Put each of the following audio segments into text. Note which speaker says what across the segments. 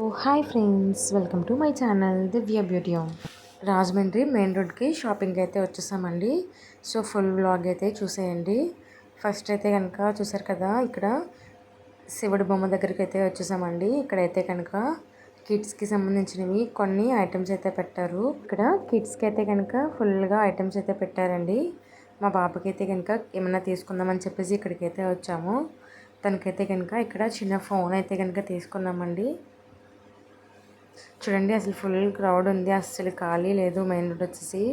Speaker 1: Oh hi friends. Welcome to my channel Divya beauty home. Rajahmundry main రోడ్కి shopping అయితే వచ్చేసామండి. So full blog అయితే చూసేయండి. First అయితే కనుక చూసారు కదా ఇక్కడ శివుడి బొమ్మ దగ్గరికి అయితే వచ్చేసామండి. ఇక్కడైతే కనుక కిడ్స్కి సంబంధించినవి కొన్ని ఐటమ్స్ అయితే పెట్టారు. ఇక్కడ కిడ్స్కి అయితే కనుక ఫుల్గా ఐటమ్స్ అయితే పెట్టారండి. మా బాబుకి అయితే కనుక ఏమైనా తీసుకుందామని చెప్పేసి ఇక్కడికైతే వచ్చాము. తనకైతే కనుక ఇక్కడ చిన్న ఫోన్ అయితే కనుక తీసుకున్నామండి. చూడండి అసలు ఫుల్ క్రౌడ్ ఉంది. అసలు ఖాళీ లేదు మెయిన్ రోడ్ వచ్చేసి.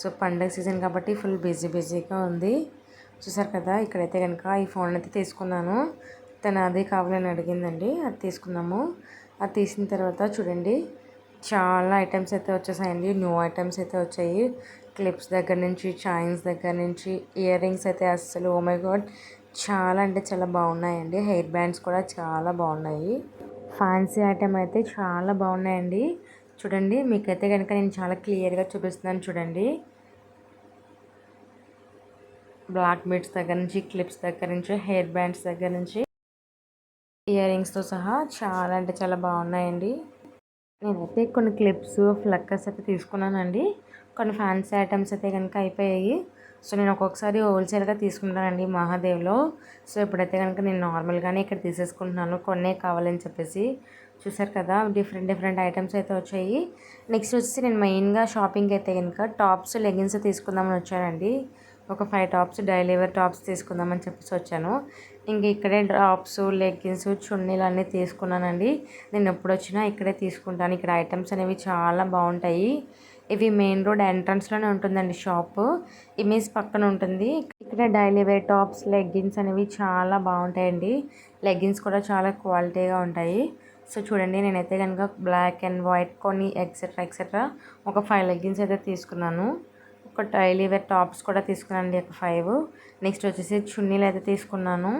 Speaker 1: సో పండగ సీజన్ కాబట్టి ఫుల్ బిజీ బిజీగా ఉంది. చూసారు కదా ఇక్కడైతే కనుక ఈ ఫోన్ అయితే తీసుకున్నాను. తను అదే కావాలని అడిగిందండి. అది తీసుకున్నాము అది తీసిన తర్వాత చూడండి చాలా ఐటమ్స్ అయితే వచ్చేసాయండి. న్యూ ఐటమ్స్ అయితే వచ్చాయి. క్లిప్స్ దగ్గర నుంచి చైన్స్ దగ్గర నుంచి ఇయర్ రింగ్స్ అయితే అస్సలు ఓ మై గాడ్ చాలా అంటే చాలా బాగున్నాయండి. హెయిర్ బ్యాండ్స్ కూడా చాలా బాగున్నాయి. ఫ్యాన్సీ ఐటమ్ అయితే చాలా బాగున్నాయండి. చూడండి మీకైతే కనుక నేను చాలా క్లియర్గా చూపిస్తున్నాను చూడండి. బ్లాక్ బీడ్స్ దగ్గర నుంచి క్లిప్స్ దగ్గర నుంచి హెయిర్ బ్యాండ్స్ దగ్గర నుంచి ఇయర్ రింగ్స్తో సహా చాలా అంటే చాలా బాగున్నాయండి. నేనైతే కొన్ని క్లిప్స్ ఫ్లక్కర్స్ అయితే తీసుకున్నానండి. కొన్ని ఫ్యాన్సీ ఐటమ్స్ అయితే కనుక అయిపోయాయి. సో నేను ఒక్కొక్కసారి హోల్సేల్గా తీసుకుంటానండి మహాదేవ్లో. సో ఇప్పుడైతే కనుక నేను నార్మల్గానే ఇక్కడ తీసేసుకుంటున్నాను. కొన్నే కావాలని చెప్పేసి చూసారు కదా డిఫరెంట్ డిఫరెంట్ ఐటమ్స్ అయితే వచ్చాయి. నెక్స్ట్ వచ్చేసి నేను మెయిన్గా షాపింగ్ అయితే కనుక టాప్స్ లెగిన్స్ తీసుకుందామని వచ్చానండి. ఒక ఫైవ్ టాప్స్ డైలీ టాప్స్ తీసుకుందామని చెప్పేసి వచ్చాను. ఇంక ఇక్కడే టాప్స్ లెగ్గిన్స్ చున్నీలు అన్నీ తీసుకున్నానండి. నేను ఎప్పుడు వచ్చినా ఇక్కడే తీసుకుంటాను. ఇక్కడ ఐటమ్స్ అనేవి చాలా బాగుంటాయి. ఇవి మెయిన్ రోడ్ ఎంట్రన్స్లోనే ఉంటుందండి షాప్. ఇమేజ్ పక్కన ఉంటుంది. ఇక్కడ డైలీ వేర్ టాప్స్ లెగ్గిన్స్ అనేవి చాలా బాగుంటాయండి. లెగ్గిన్స్ కూడా చాలా క్వాలిటీగా ఉంటాయి. సో చూడండి నేనైతే కనుక బ్లాక్ అండ్ వైట్ కొన్ని ఎక్సెట్రా ఎక్సెట్రా ఒక ఫైవ్ లెగ్గిన్స్ అయితే తీసుకున్నాను. ఒక డైలీ వేర్ టాప్స్ కూడా తీసుకున్నాను ఒక ఫైవ్. నెక్స్ట్ వచ్చేసి చున్నీలు అయితే తీసుకున్నాను.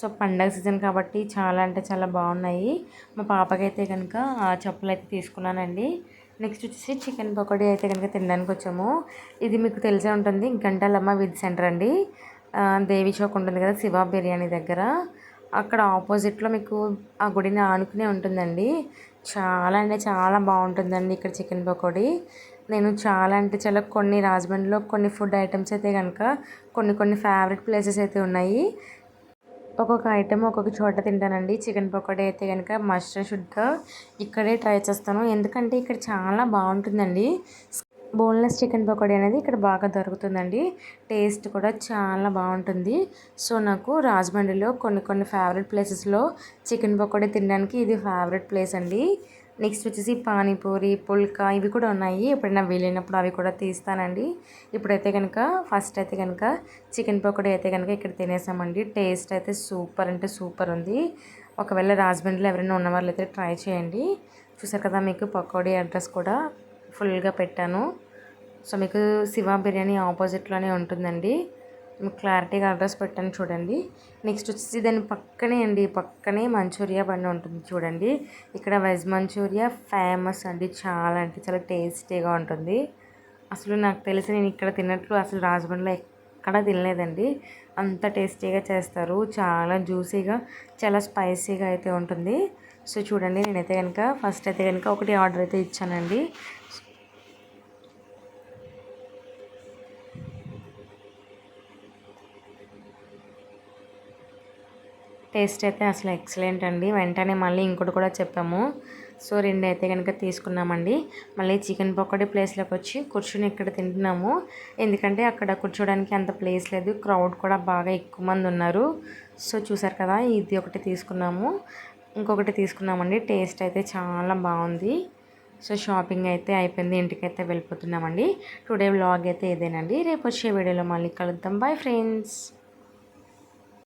Speaker 1: సో పండగ సీజన్ కాబట్టి చాలా అంటే చాలా బాగున్నాయి. మా పాపకైతే కనుక ఆ చెప్పులు అయితే తీసుకున్నానండి. నెక్స్ట్ వచ్చేసి చికెన్ పకోడీ అయితే కనుక తినడానికి వచ్చాము. ఇది మీకు తెలిసే ఉంటుంది. గంటలమ్మ విత్ సెంటర్ అండి. దేవి చౌక్ ఉంటుంది కదా శివ బిర్యానీ దగ్గర. అక్కడ ఆపోజిట్లో మీకు ఆ గుడిని ఆనుకునే ఉంటుందండి. చాలా అంటే చాలా బాగుంటుందండి ఇక్కడ చికెన్ పకోడీ. నేను చాలా అంటే చాలా కొన్ని రాజమండ్రిలో కొన్ని ఫుడ్ ఐటమ్స్ అయితే కనుక కొన్ని కొన్ని ఫేవరెట్ ప్లేసెస్ అయితే ఉన్నాయి. ఒక్కొక్క ఐటెం ఒక్కొక్క చోట తింటానండి. చికెన్ పకోడీ అయితే కనుక మస్ట్ షుడ్గా ఇక్కడే ట్రై చేస్తాను. ఎందుకంటే ఇక్కడ చాలా బాగుంటుందండి. బోన్లెస్ చికెన్ పకోడీ అనేది ఇక్కడ బాగా దొరుకుతుందండి. టేస్ట్ కూడా చాలా బాగుంటుంది. సో నాకు రాజమండ్రిలో కొన్ని కొన్ని ఫేవరెట్ ప్లేసెస్లో చికెన్ పకోడీ తినడానికి ఇది ఫేవరెట్ ప్లేస్ అండి. నెక్స్ట్ వచ్చేసి పానీపూరి పుల్కా ఇవి కూడా ఉన్నాయి. ఎప్పుడైనా వెళ్ళినప్పుడు అవి కూడా తీస్తానండి. ఇప్పుడైతే కనుక ఫస్ట్ అయితే కనుక చికెన్ పకోడీ అయితే కనుక ఇక్కడ తినేసామండి. టేస్ట్ అయితే సూపర్ అంటే సూపర్ ఉంది. ఒకవేళ రాజమండ్రిలో ఎవరైనా ఉన్న వాళ్ళు అయితే ట్రై చేయండి. చూసారు కదా మీకు పకోడీ అడ్రస్ కూడా ఫుల్గా పెట్టాను. సో మీకు శివ బిర్యానీ ఆపోజిట్లోనే ఉంటుందండి. మీకు క్లారిటీగా అడ్రస్ పెట్టాను చూడండి. నెక్స్ట్ వచ్చేసి దాని పక్కనే అండి పక్కనే మంచూరియా బండి ఉంటుంది చూడండి. ఇక్కడ వెజ్ మంచూరియా ఫేమస్ అండి చాలా అంటే చాలా టేస్టీగా ఉంటుంది. అసలు నాకు తెలిసి నేను ఇక్కడ తిన్నట్లు అసలు రాజమండ్రిలో ఎక్కడ తినలేదండి. అంత టేస్టీగా చేస్తారు చాలా జ్యూసీగా చాలా స్పైసీగా అయితే ఉంటుంది. సో చూడండి నేనైతే కనుక ఫస్ట్ అయితే కనుక ఒకటి ఆర్డర్ అయితే ఇచ్చానండి. టేస్ట్ అయితే అసలు ఎక్సలెంట్ అండి. వెంటనే మళ్ళీ ఇంకోటి కూడా చెప్పాము. సో రెండు అయితే కనుక తీసుకున్నామండి. మళ్ళీ చికెన్ పకోడీ ప్లేస్లోకి వచ్చి కూర్చుని ఇక్కడ తింటున్నాము. ఎందుకంటే అక్కడ కూర్చోడానికి అంత ప్లేస్ లేదు. క్రౌడ్ కూడా బాగా ఎక్కువ మంది ఉన్నారు. సో చూసారు కదా ఇది ఒకటి తీసుకున్నాము. ఇంకొకటి తీసుకున్నామండి. టేస్ట్ అయితే చాలా బాగుంది. సో షాపింగ్ అయితే అయిపోయింది. ఇంటికైతే వెళ్ళిపోతున్నామండి. టుడే వ్లాగ్ అయితే ఇదేనండి. రేపు వచ్చే వీడియోలో మళ్ళీ కలుద్దాం. Bye friends.